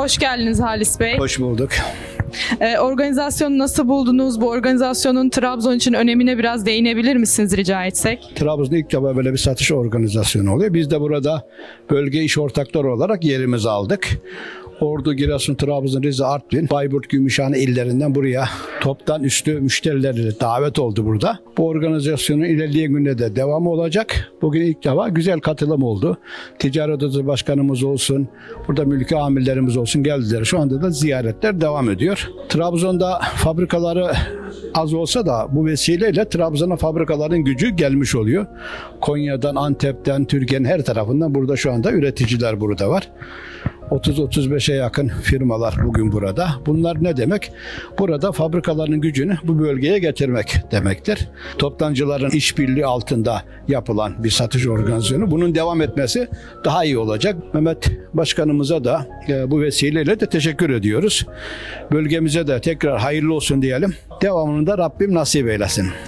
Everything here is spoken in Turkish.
Hoş geldiniz Halis Bey. Hoş bulduk. Ee, organizasyonu nasıl buldunuz? Bu organizasyonun Trabzon için önemine biraz değinebilir misiniz rica etsek? Trabzon'da ilk defa böyle bir satış organizasyonu oluyor. Biz de burada bölge iş ortakları olarak yerimizi aldık. Ordu, Giresun, Trabzon, Rize, Artvin, Bayburt, Gümüşhane illerinden buraya toptan üstü müşterileri davet oldu burada. Bu organizasyonun ilerleyen günde de devamı olacak. Bugün ilk defa güzel katılım oldu. Ticaret Odası Başkanımız olsun, burada mülki amirlerimiz olsun geldiler. Şu anda da ziyaretler devam ediyor. Trabzon'da fabrikaları az olsa da bu vesileyle Trabzon'a fabrikaların gücü gelmiş oluyor. Konya'dan, Antep'ten, Türkiye'nin her tarafından burada şu anda üreticiler burada var. 30-35'e yakın firmalar bugün burada. Bunlar ne demek? Burada fabrikaların gücünü bu bölgeye getirmek demektir. Toptancıların işbirliği altında yapılan bir satış organizasyonu. Bunun devam etmesi daha iyi olacak. Mehmet Başkanımıza da e, bu vesileyle de teşekkür ediyoruz. Bölgemize de tekrar hayırlı olsun diyelim. Devamını da Rabbim nasip eylesin.